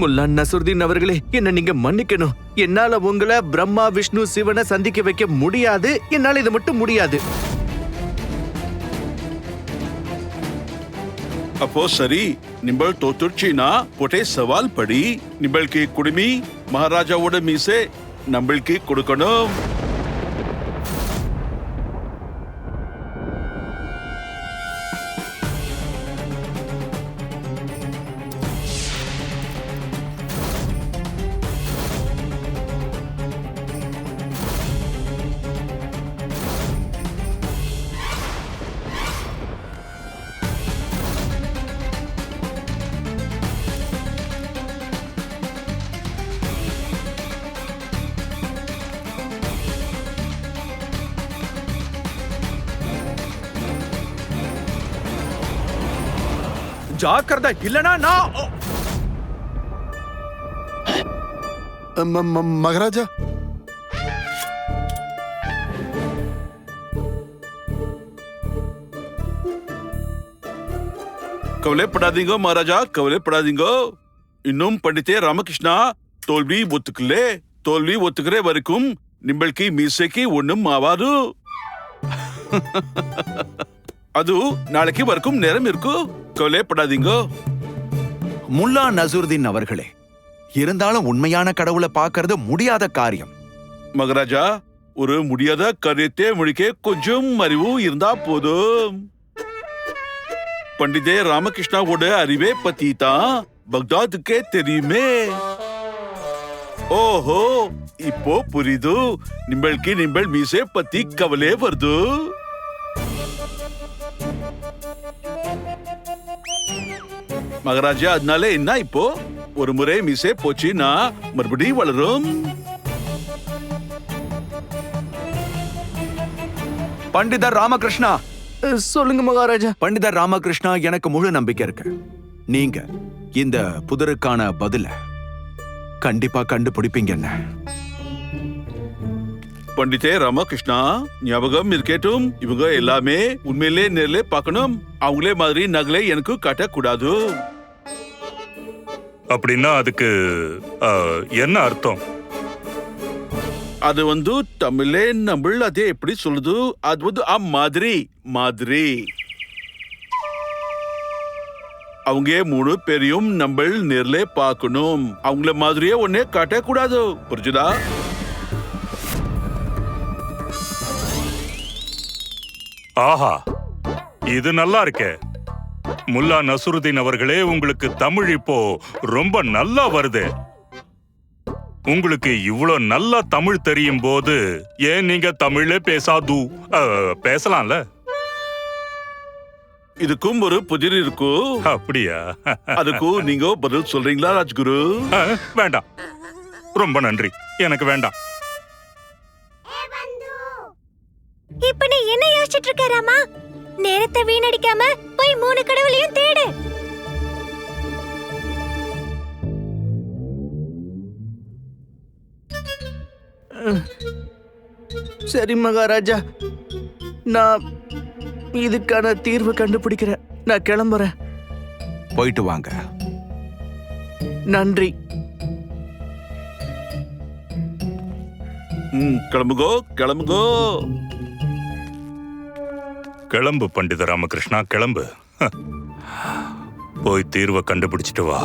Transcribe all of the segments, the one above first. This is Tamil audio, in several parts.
முல்லா நசுருதீன் அவர்களே என்ன நீங்க மன்னிக்கணும். என்னால உங்களை பிரம்மா விஷ்ணு சிவனை சந்திக்க வைக்க முடியாது. என்னால இது மட்டும் முடியாது. அப்போ சரி நிம்பள் தோத்துடுச்சினா போட்டே சவால் படி. நிம்பளுக்கு குடுமி மகாராஜாவோட மீசே நம்மளுக்கு கொடுக்கணும். ஜாக்கிரதை. இல்லனா நான் மகாராஜா? கவலைப்படாதீங்க மகாராஜா கவலைப்படாதீங்க. இன்னும் பண்டிதே ராமகிருஷ்ணா தோல்வி ஒத்துக்கலே தோல்வி ஒத்துக்கிற வரைக்கும் நிம்பளுக்கு மீசைக்கு ஒண்ணும் ஆவாது. அது நாளைக்கு வரைக்கும் நேரம் இருக்கும் கவலைப்படாதீங்க முல்லா நசுருதீன் அவர்களே இருந்தாலும் உண்மையான கடவுளை பார்க்கறது முடியாத காரியம். மகாராஜா ஒரு முடியாத காரியத்தை முடிக்க கொஞ்சம் அறிவு இருந்தா போதும். பண்டிதே ராமகிருஷ்ணாவோட அறிவே பத்தி தான் பக்தாதுக்கே தெரியுமே. ஓஹோ இப்போ புரியுது. நிம்பளுக்கு நிம்பள் மீசே பத்தி கவலை வருது. மகாராஜா அதனால என்ன இப்போ? ஒரு முறை மீசே போச்சுன்னா மறுபடியும் வளரும். பண்டிதர் ராமகிருஷ்ணா. சொல்லுங்க மகாராஜா. பண்டிதர் ராமகிருஷ்ணா எனக்கு முழு நம்பிக்கை இருக்கு. நீங்க இந்த புதருக்கான பதில கண்டிப்பா கண்டுபிடிப்பீங்கன்னு பண்டிதே ராமகிருஷ்ணா ஞாபகம் இருக்கட்டும் இவங்க எல்லாமே உண்மையிலே நேர்ல பார்க்கணும். அவங்களே மாதிரி நகலை எனக்கு காட்டக்கூடாது. அப்படின்னா அதுக்கு என்ன அர்த்தம்? அது வந்து தமிழே நம்மள் அதே எப்படி சொல்லுது? அது வந்து ஆ மாதிரி. மாதிரி அவங்க மூணு பேரையும் நம்ம நேர்ல பார்க்கணும். அவங்கள மாதிரியே ஒன்னே காட்டக்கூடாது. புரிஞ்சுதா? ஆஹா இது நல்லா இருக்கே. முல்லா நசுருதீன் அவர்களே உங்களுக்கு தமிழ் இப்போ ரொம்ப நல்லா வருது. உங்களுக்கு இவ்ளோ நல்லா தமிழ் தெரியும் போது ஏன் நீங்க தமிழே பேசாது? பேசலாம்ல? இதுக்கும் ஒரு புதிர் இருக்கு. அப்படியா? அதுக்கும் நீங்க பதில் சொல்றீங்களா ராஜ்குரு? வேண்டாம். ரொம்ப நன்றி. எனக்கு வேண்டாம். இப்ப நீ என்ன யோசிச்சுட்டு இருக்க ராமா? நேரத்தை வீணடிக்காம போய் மூணு கடவுளையும் தேடு. சரி மகாராஜா நான் இதுக்கான தீர்வு கண்டுபிடிக்கிறேன். நான் கிளம்புறேன். போயிட்டு வாங்க. நன்றி. ம், கிளம்புகோ கிளம்புகோ கிளம்பு பண்டித ராமகிருஷ்ணா கிளம்பு. போய் தீர்வை கண்டுபிடிச்சிட்டு வா.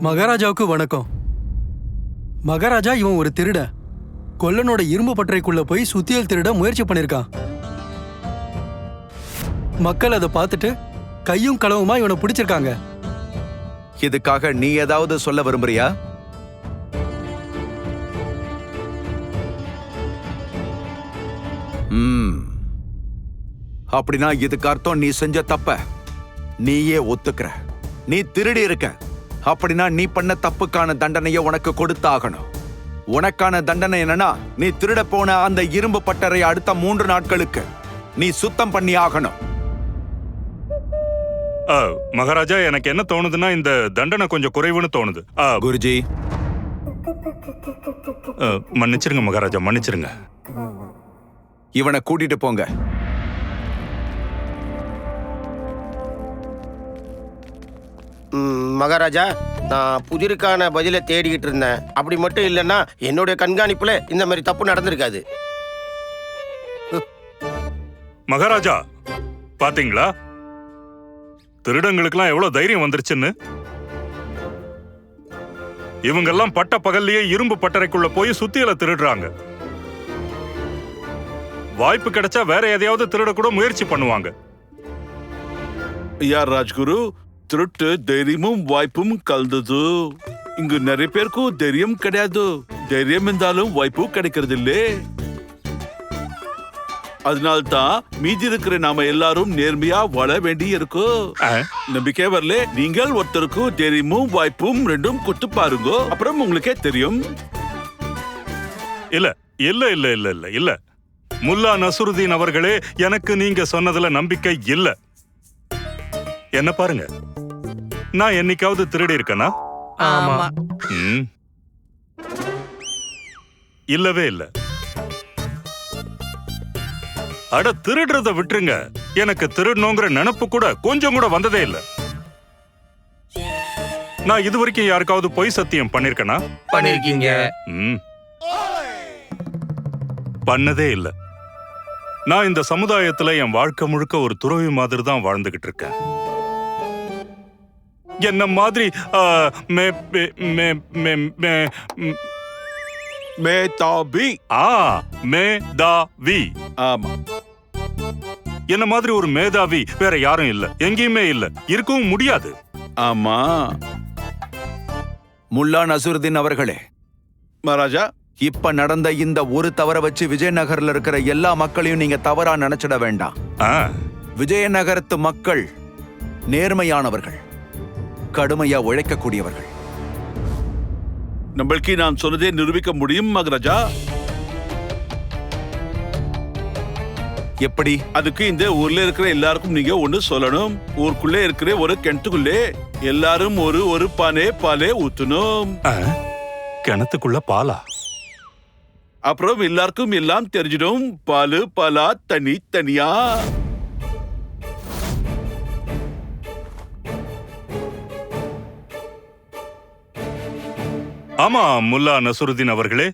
மகாராஜாவுக்கு வணக்கம். மகாராஜா இவன் ஒரு திருட. கொல்லனோட இரும்பு பட்டறைக்குள்ள போய் சுத்தியல் திருட முயற்சி பண்ணிருக்கான். மக்கள் அதை பார்த்துட்டு கையும் களவுமா இவனை பிடிச்சிருக்காங்க. இதுக்காக நீ ஏதாவது சொல்ல விரும்புறியா? ம். அப்படின்னா இதுக்கு அர்த்தம் நீ செஞ்ச தப்ப. நீயே ஒத்துக்கிற. நீ திருடி இருக்க. அப்படின்னா நீ பண்ண தப்புக்கான தண்டனையை உனக்கு கொடுத்தாகணும். உனக்கான தண்டனை என்னன்னா நீ திருட போன அந்த இரும்பு பட்டறை அடுத்த மூன்று நாட்களுக்கு நீ சுத்தம் பண்ணி ஆகணும். ஆ, மகாராஜா எனக்கு என்ன தோணுதுன்னா இந்த தண்டனை கொஞ்சம் குறைவுன்னு தோணுது. ஆ, குருஜி. மன்னிச்சிருங்க மகாராஜா மன்னிச்சிருங்க. இவனை கூட்டிட்டு போங்க. மகாராஜா நான் புதிருக்கான பதிலை தேடிக்கிட்டு இருந்தேன். அப்படி மட்டும் இல்லைன்னா என்னுடைய கண்காணிப்புல இந்த மாதிரி தப்பு நடந்திருக்காது. மகாராஜா பாத்தீங்களா? திருடங்களுக்கெல்லாம் எவ்வளவு தைரியம் வந்துருச்சுன்னு? இவங்கெல்லாம் பட்ட பகல்லையே இரும்பு பட்டறைக்குள்ள போய் சுத்தியல திருடுறாங்க. வாய்ப்பு கிடைச்சா வேற எதையாவது திருட கூட முயற்சி பண்ணுவாங்க. ஐயா ராஜ்குரு? திருட்டு தைரியமும் வாய்ப்பும் கலந்தது. இங்கு நிறைய பேருக்கும் தைரியம் கிடையாது. தைரியம் இருந்தாலும் வாய்ப்பு கிடைக்கிறது இல்லே அதனால்தான் மீதி இருக்கிற நாம எல்லாரும் நேர்மையா வாழ வேண்டி இருக்கு நம்பிக்கை வரல நீங்கள் ஒருத்தருக்கு தைரியமும் வாய்ப்பும் ரெண்டும் கொடுத்து பாருங்க. அப்புறம் உங்களுக்கே தெரியும். இல்ல இல்ல இல்ல இல்ல இல்ல இல்ல. முல்லா நசுருதீன் அவர்களே எனக்கு நீங்க சொன்னதுல நம்பிக்கை இல்ல. என்ன பாருங்க. நான் என்னைக்காவது திருடி இருக்கேனா? ஆமா. ம். இல்லவே இல்ல. அட திருடுறத விட்டுருங்க. எனக்கு திருடணுங்கிற நினைப்பு கூட கொஞ்சம் கூட வந்ததே இல்ல. நான் இது வரைக்கும் யாருக்காவது பொய் சத்தியம் பண்ணிருக்கேனா? பண்ணிருக்கீங்க. ம். பண்ணதே இல்ல. நான் இந்த சமுதாயத்துல என் வாழ்க்கை முழுக்க ஒரு துறவி மாதிரி தான் வாழ்ந்துகிட்டு இருக்கேன். என்ன மாதிரி ஆ, மே மே- மே- மே- மே- ம், மேதாபி ஆ மே தா வி. ஆமா. என்ன மாதிரி ஒரு மேதாவி வேற யாரும் இல்ல. எங்கேயுமே இல்ல. இருக்கவும் முடியாது. ஆமா. முல்லா நசுருதீன் அவர்களே மகாராஜா. இப்ப நடந்த இந்த ஒரு தவற வச்சு விஜயநகர்ல இருக்கிற எல்லா மக்களையும் நீங்க தவறா நினைச்சிட வேண்டாம். ஆ, விஜயநகரத்து மக்கள் நேர்மையானவர்கள். கடுமையா உழைக்கக்கூடியவர்கள். நம்மளுக்கு நான் சொன்னதே நிரூபிக்க முடியும் மகாராஜா. எப்படி? அதுக்கு இந்த ஊர்ல இருக்கிற எல்லாருக்கும் நீங்க ஒண்ணு சொல்லணும். ஊருக்குள்ளே இருக்கிற ஒரு கிணத்துக்குள்ளே எல்லாரும் ஒரு ஒரு பானே பாலே ஊத்தணும். ஆ, கிணத்துக்குள்ள பாலா? அப்புறம் எல்லாருக்கும் எல்லாம் தெரிஞ்சிடும். பாலு பாலா தனி தனியா. ஆமா முல்லா நசுருதீன் அவர்களே.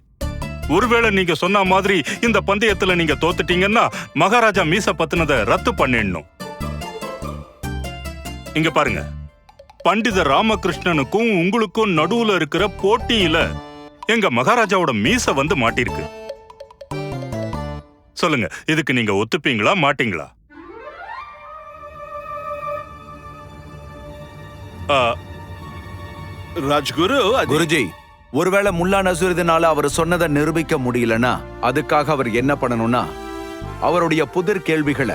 ஒருவேளை நீங்க சொன்ன மாதிரி இந்த பந்தயத்துல நீங்க தோத்துட்டீங்கன்னா மகாராஜா மீச பத்தினத ரத்து பண்ணிடணும். இங்க பாருங்க. பண்டித ராமகிருஷ்ணனுக்கும் உங்களுக்கும் நடுவுல இருக்கிற போட்டியில எங்க மகாராஜாவோட மீச வந்து மாட்டிருக்கு சொல்லுங்க இதுக்கு நீங்க ஒத்துப்பீங்களா மாட்டீங்களா? ராஜ்குரு குருஜி ஒருவேளை முல்லா நசுருதனால அவர் சொன்னதை நிரூபிக்க முடியலனா அதுக்காக அவர் என்ன பண்ணணும்னா அவருடைய புதிர் கேள்விகளை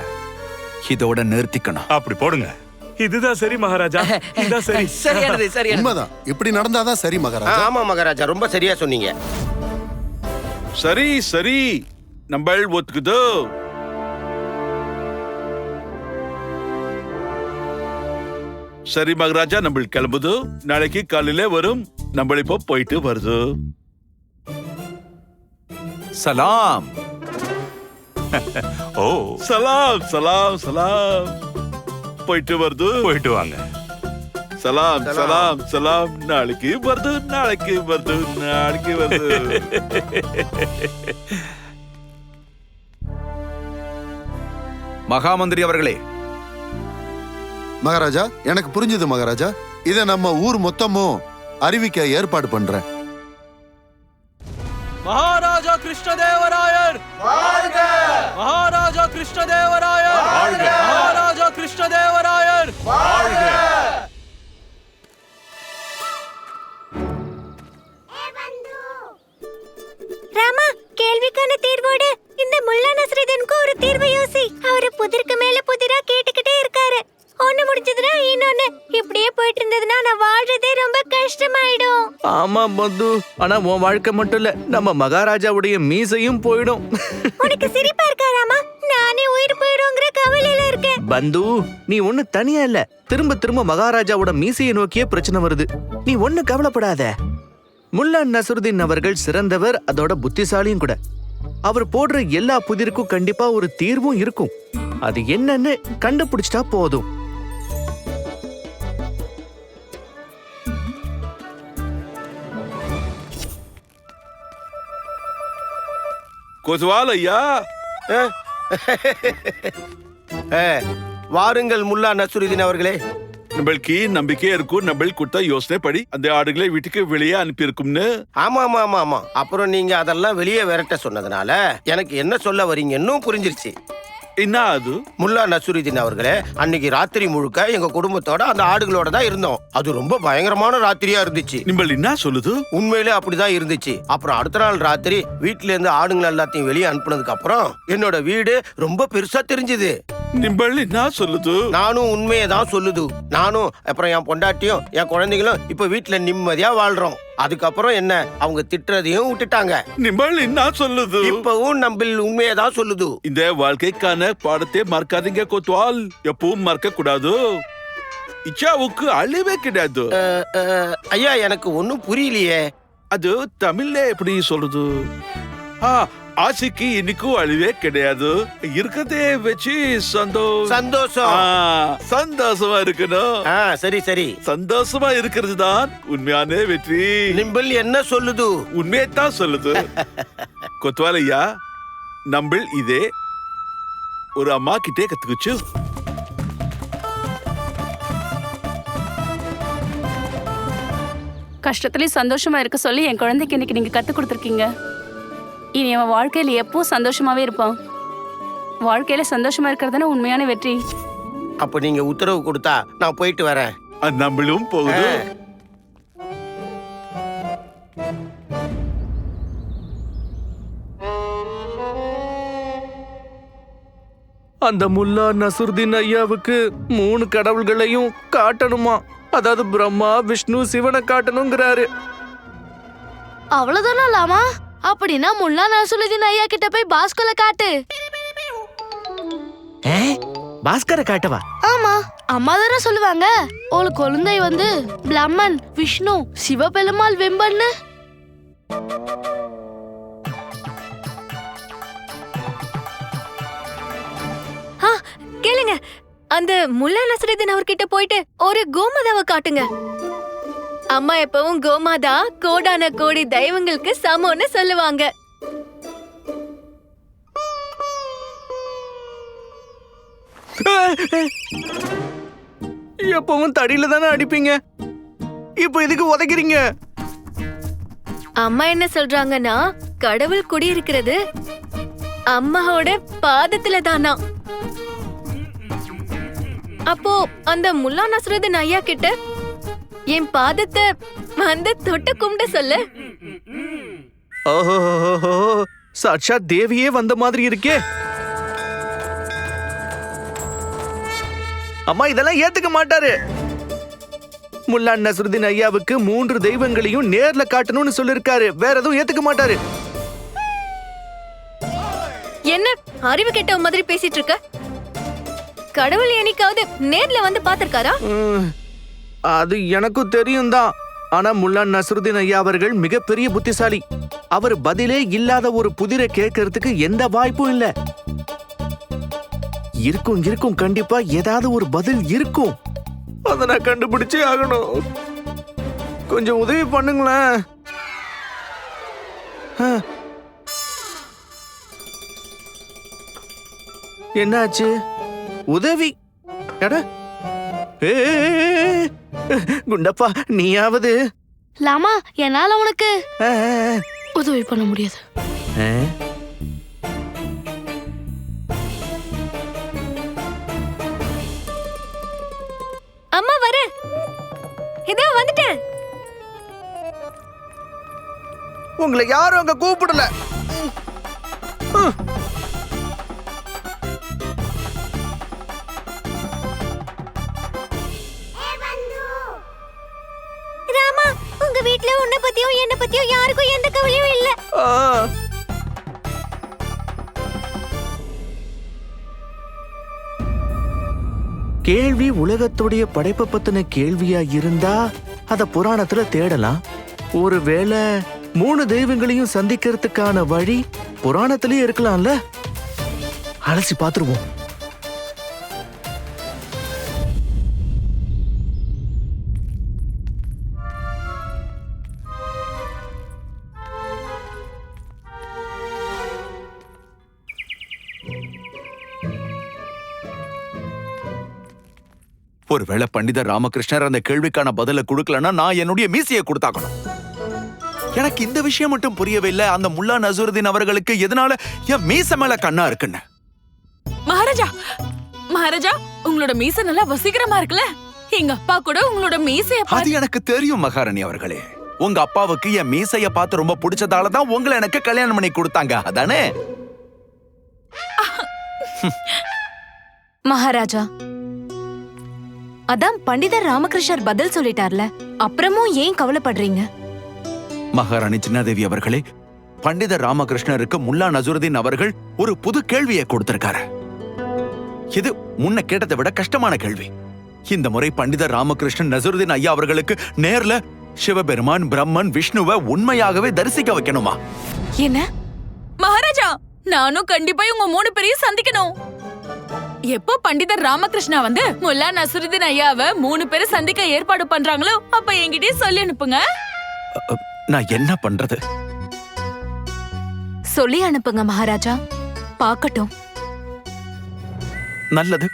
இதோட நிறுத்திக்கணும். அப்படி போடுங்க. இதுதான் சரி மகாராஜா. இதுதான் சரி. சரியானது சரியானது. உண்மைதான். இப்படி நடந்தாதான் சரி மகாராஜா. ஆமா மகாராஜா. ரொம்ப சரியா சொன்னீங்க. சரி சரி. நம்ம ஒத்துக்குதோ? சரி மகாராஜா நம்ம கிளம்புது. நாளைக்கு காலையில வரும். நம்ம இப்போ போயிட்டு வருது. சலாம். ஓ. சலாம் சலாம் சலாம். போயிட்டு வருது. போயிட்டு வாங்க. சலாம் சலாம். சலாம் சலாம். நாளைக்கு வருது நாளைக்கு வருது நாளைக்கு வருது. மகாமந்திரி அவர்களே மகாராஜா எனக்கு புரிஞ்சுது மகாராஜா. இத நம்ம ஊர் மொத்தமும் அறிவிக்க ஏற்பாடு பண்றேன். மகாராஜா கிருஷ்ணதேவராயர்! மகாராஜா கிருஷ்ணதேவராயர்! மகாராஜா கிருஷ்ணதேவராயர்! ராமா கேள்விக்கான தீர்வோடு இந்த முல்லா நஸ்ருதீனுக்கு ஒரு தீர்வு யோசி. அவரு புதிருக்கு மேல புதிரா கேட்டுக்கிட்டே இருக்காரு. ஒண்ணு முடிஞ்சதுன்னா இன்னொன்னு. இப்படியே போயிட்டு இருந்ததுன்னா நான் வாழ்றதே ரொம்ப கஷ்டமாயிடும். ஆமா பந்து ஆனா உன் வாழ்க்கை மட்டும் இல்ல நம்ம மகாராஜாவுடைய மீசையும் போயிடும். உனக்கு சிரிப்பா இருக்கா ராமா? நானே உயிர் போயிடுங்கிற கவலையில இருக்கேன். பந்து நீ ஒண்ணு தனியா இல்ல. திரும்ப திரும்ப மகாராஜாவோட மீசையை நோக்கியே பிரச்சனை வருது. நீ ஒண்ணு கவலைப்படாத. முல்லா நசருதீன் அவர்கள் சிறந்தவர் அதோட புத்திசாலியும் கூட. அவர் போடுற எல்லா புதிருக்கும் கண்டிப்பா ஒரு தீர்வும் இருக்கும். அது என்னன்னு கண்டுபிடிச்சிட்டா போதும். கொசுவால் ஐயா. ஏ, வாருங்கள் முல்லா நசுருதீன் அவர்களே. நம்மளுக்கு நம்பிக்கை இருக்கும் நம்ம கொடுத்த யோசனை படி அந்த ஆடுகளை வீட்டுக்கு வெளியே அனுப்பி இருக்கும்னு ஆமா ஆமா ஆமா ஆமா அப்புறம் நீங்க அதெல்லாம் வெளியே விரட்ட சொன்னதுனால எனக்கு என்ன சொல்ல வரீங்கன்னு புரிஞ்சிருச்சு. என்ன அது? முல்லா நசுருதீன் அவர்களே அன்னைக்கு ராத்திரி முழுக்க எங்க குடும்பத்தோட அந்த ஆடுகளோட தான் இருந்தோம். அது ரொம்ப பயங்கரமான ராத்திரியா இருந்துச்சு. நிம்பள் என்ன சொல்லுது? உண்மையிலே அப்படிதான் இருந்துச்சு. அப்புறம் அடுத்த நாள் ராத்திரி வீட்ல இருந்து ஆடுங்களை எல்லாத்தையும் வெளியே அனுப்புனதுக்கு அப்புறம் என்னோட வீடு ரொம்ப பெருசா தெரிஞ்சுது. நிம்பள் என்ன சொல்லுது? நானும் உண்மையை தான் சொல்லுது. நானும் அப்புறம் என் பொண்டாட்டியும் என் குழந்தைகளும் இப்ப வீட்ல நிம்மதியா வாழ்றோம். அதுக்கப்புறம் என்ன? அவங்க திட்டுறதையும் விட்டுட்டாங்க. நிம்பள் என்ன சொல்லுது? இப்பவும் நம்பில் உண்மையை தான் சொல்லுது. இந்த வாழ்க்கைக்கான பாடத்தை மறக்காதீங்க கொத்துவால் எப்பவும் மறக்க கூடாது இச்சாவுக்கு அழிவே கிடையாது. ஐயா எனக்கு ஒன்னும் புரியலையே. அது தமிழ்ல எப்படி சொல்றது? ஆ ஆசைக்கு இன்னைக்கும் அழிவே கிடையாது. இருக்கிறதே வச்சு சந்தோஷம். சந்தோஷம் சந்தோஷமா இருக்கணும். சரி சரி. சந்தோஷமா இருக்கிறது தான் உண்மையான வெற்றி. நிம்பிள் என்ன சொல்லுது? உண்மையத்தான் சொல்லுது. கொத்வாலையா நம்பிள் இதே ஒரு அம்மா கிட்டே கத்துக்குச்சு. கஷ்டத்துலயும் சந்தோஷமா இருக்க சொல்லி என் குழந்தைக்கு இன்னைக்கு நீங்க கத்து கொடுத்துருக்கீங்க. இனி அவன் வாழ்க்கையில எப்பவும் சந்தோஷமாவே இருப்பான்? வாழ்க்கையில சந்தோஷமா இருக்கிறது உண்மையான வெற்றி? அப்ப நீங்க உத்தரவு கொடுத்தா நான் போயிட்டு வரேன். அந்த நம்பிளும் போகுது அந்த முல்லா நசுருதீன் ஐயாவுக்கு மூணு கடவுள்களையும் காட்டணுமா? அதாவது பிரம்மா விஷ்ணு சிவனை காட்டணுங்கிறாரு. அவ்வளவுதானா லாமா? அப்படின்னா முல்லா நசுலுதீன் ஐயா கிட்ட போய் பாஸ்கோல காட்டு. பாஸ்கரை காட்டவா? ஆமா. அம்மா தானே சொல்லுவாங்க. ஒரு குழந்தை வந்து பிரம்மன் விஷ்ணு சிவபெருமாள் வெம்பன்னு. கேளுங்க. அந்த முல்லா நசருதீன் அவர்கிட்ட போயிட்டு ஒரு கோமாதாவை காட்டுங்க. அம்மா எப்பவும் கோமாதா கோடான கோடி தெய்வங்களுக்கு சமம்னு சொல்லுவாங்க. எப்பவும் தடியில தானே அடிப்பீங்க? இப்போ இதுக்கு உதைக்கிறீங்க? அம்மா என்ன சொல்றாங்கன்னா கடவுள் குடியிருக்கிறது அம்மாவோட பாதத்துல தானா? அப்போ அந்த முல்லா நஸ்ருதீன் ஐயா கிட்ட என் பாதத்தை வந்து தொட்டு கும்பிட சொல்லு. ஓஹோ சாட்சாத் தேவியே வந்த மாதிரி இருக்கே. அம்மா இதெல்லாம் ஏத்துக்க மாட்டாரு. முல்லா நசருதீன் ஐயாவுக்கு மூன்று தெய்வங்களையும் நேர்ல காட்டணும்னு சொல்லிருக்காரு. வேற எதுவும் ஏத்துக்க மாட்டாரு. என்ன அறிவு கெட்ட மாதிரி பேசிட்டு இருக்க? கடவுள் என்னைக்காவது நேர்ல வந்து பாத்திருக்காரா அது எனக்கும் தெரியும் தான் ஆனா முல்லா நசருதீன் ஐயா அவர்கள் மிகப்பெரிய புத்திசாலி. அவர் பதிலே இல்லாத ஒரு புதிரை கேட்கறதுக்கு எந்த வாய்ப்பும் இல்ல. இருக்கும் இருக்கும் கண்டிப்பா ஏதாவது ஒரு பதில் இருக்கும். அதை நான் கண்டுபிடிச்சே ஆகணும். கொஞ்சம் உதவி பண்ணுங்களேன். என்னாச்சு? உதவி. எட. ஏ, குண்டப்பா நீயாவது? லாமா என்னால உனக்கு உதவி பண்ண முடியாது. அம்மா வர. இதோ வந்துட்டேன். உங்களை யாரும் அங்க கூப்பிடல. உன்னை பத்தியும் என்ன பத்தியும் யாருக்கும் எந்த கவலையும் இல்ல. கேள்வி உலகத்துடைய படைப்பை பத்தின கேள்வியா இருந்தா அத புராணத்துல தேடலாம். ஒருவேளை மூணு தெய்வங்களையும் சந்திக்கிறதுக்கான வழி புராணத்திலேயே இருக்கலாம்ல? அலசி பார்த்துருவோம் ஒருவேளை பண்டிதர் ராமகிருஷ்ணர் அந்த கேள்விக்கான பதில கொடுக்கலன்னா நான் என்னுடைய மீசையை கொடுத்தாக்கணும். எனக்கு இந்த விஷயம் மட்டும் புரியவே இல்லை. அந்த முல்லா நசருதீன் அவர்களுக்கு எதனால என் மீச மேல கண்ணா இருக்குன்னு? மகாராஜா மகாராஜா உங்களோட மீசை நல்லா வசீகரமா இருக்குல்ல? எங்க அப்பா கூட உங்களோட மீசைய அது எனக்கு தெரியும் மகாராணி அவர்களே. உங்க அப்பாவுக்கு என் மீசைய பார்த்து ரொம்ப பிடிச்சதால தான் உங்களை எனக்கு கல்யாணம் பண்ணி கொடுத்தாங்க. அதானே? மகாராஜா அதான் பண்டிதர் ராமகிருஷ்ணர் பதில் சொல்லிட்டார்ல. அப்புறமும் ஏன் கவலைப்படுறீங்க? மகாராணி சின்னாதேவி அவர்களே பண்டிதர் ராமகிருஷ்ணருக்கு முல்லா நசுருதீன் அவர்கள் ஒரு புது கேள்வியை கொடுத்திருக்காரு. இது முன்ன கேட்டதை விட கஷ்டமான கேள்வி. இந்த முறை பண்டிதர் ராமகிருஷ்ணன் நசுருதீன் ஐயா அவர்களுக்கு நேர்ல சிவபெருமான் பிரம்மன் விஷ்ணுவை உண்மையாகவே தரிசிக்க வைக்கணுமா? என்ன? மகாராஜா நானும் கண்டிப்பா உங்க மூணு பேரையும் சந்திக்கணும். எப்போ பண்டிதர் ராமகிருஷ்ணா வந்து முல்லா நசுருதீன் ஐயாவை மூணு பேரும் சந்திக்க ஏற்பாடு பண்றாங்களோ அப்ப என்கிட்டயே சொல்லி அனுப்புங்க. நான் என்ன பண்றது? சொல்லி அனுப்புங்க மகாராஜா. பார்க்கட்டும். நல்லது.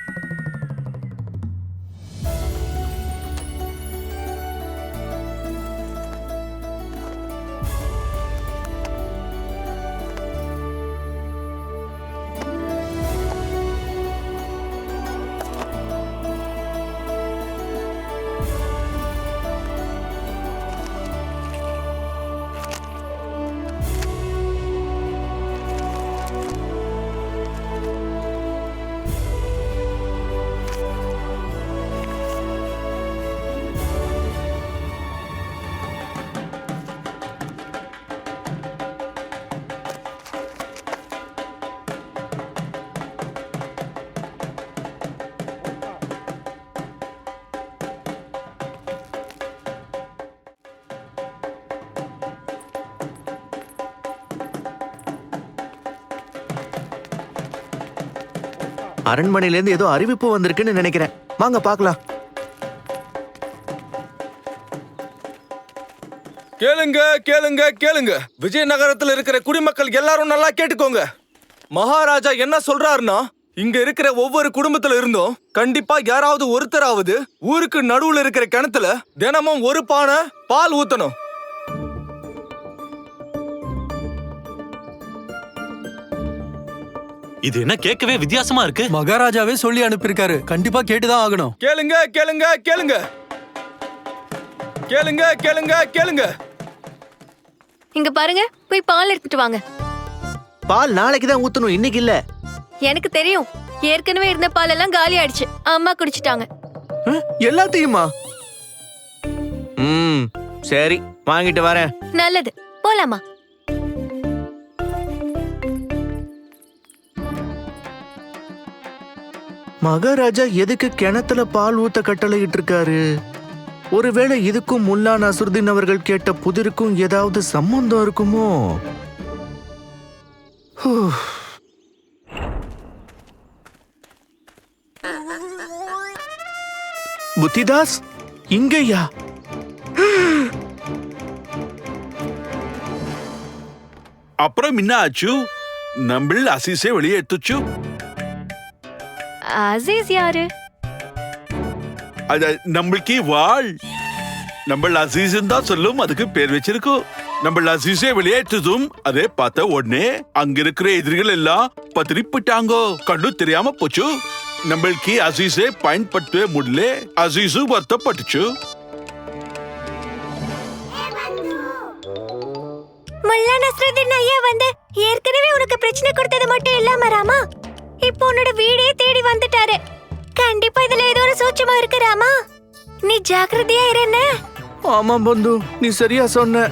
அரண்மனையில இருந்து ஏதோ அறிவிப்பு வந்திருக்குன்னு நினைக்கிறேன். வாங்க பார்க்கலாம். கேளுங்க கேளுங்க கேளுங்க. விஜயநகரத்தில் இருக்கிற குடிமக்கள் எல்லாரும் நல்லா கேட்டுக்கோங்க. மகாராஜா என்ன சொல்றாருன்னா இங்க இருக்கிற ஒவ்வொரு குடும்பத்துல இருந்தும் கண்டிப்பா யாராவது ஒருத்தராவது ஊருக்கு நடுவுல இருக்கிற கிணத்துல தினமும் ஒரு பானை பால் ஊத்தணும். இது என்ன கேட்கவே வித்தியாசமா இருக்கு? மகாராஜாவே சொல்லி அனுப்பியிருக்காரு. கண்டிப்பா கேட்டுதான் ஆகணும். கேளுங்க கேளுங்க கேளுங்க. கேளுங்க கேளுங்க கேளுங்க. இங்க பாருங்க போய் பால் எடுத்துட்டு வாங்க. பால் நாளைக்கு தான் ஊத்தணும் இன்னைக்கு இல்ல. எனக்கு தெரியும். ஏற்கனவே இருந்த பால் எல்லாம் காலி ஆயிடுச்சு. அம்மா குடிச்சிட்டாங்க. எல்லாத்தையுமா? ம் சரி வாங்கிட்டு வரேன். நல்லது. போலாமா? மகாராஜா எதுக்கு கிணத்துல பால் ஊத்த கட்டளையிட்டு இருக்காரு ஒருவேளை இதுக்கும் முல்லா நசுருதீன் அவர்கள் கேட்ட புதிருக்கும் ஏதாவது சம்பந்தம் இருக்குமோ? புத்திதாஸ் இங்கய்யா அப்புறம் என்ன ஆச்சு நம்ம அசிசே வெளியே எடுத்துச்சு? அசீஸ் யாரு? அது நம்மளுக்கு வாழ். நம்ம அசீஸ் தான் சொல்லும் அதுக்கு பேர் வச்சிருக்கோம். நம்ம அசீஸை வெளியேற்றதும் அதே பார்த்த உடனே அங்க இருக்கிற எதிரிகள் எல்லாம் பத்திரிப்பிட்டாங்கோ. கண்ணு தெரியாம போச்சு. நம்மளுக்கு அசீஸை பயன்படுத்தவே முடியல. அசீஸும் வருத்தப்பட்டுச்சு. முல்லா நஸ்ருதீன் ஐயா வந்து ஏற்கனவே உனக்கு பிரச்சனை கொடுத்தது மட்டும் இல்லாம ராமா? இப்போ உன்னோட வீடே தேடி வந்துட்டாரு. கண்டிப்பா இதுல ஏதோ ஒரு சூட்சமா இருக்கு ராமா. நீ ஜாக்கிரதையா இருன்னு ஆமா பந்து. நீ சரியா சொன்ன.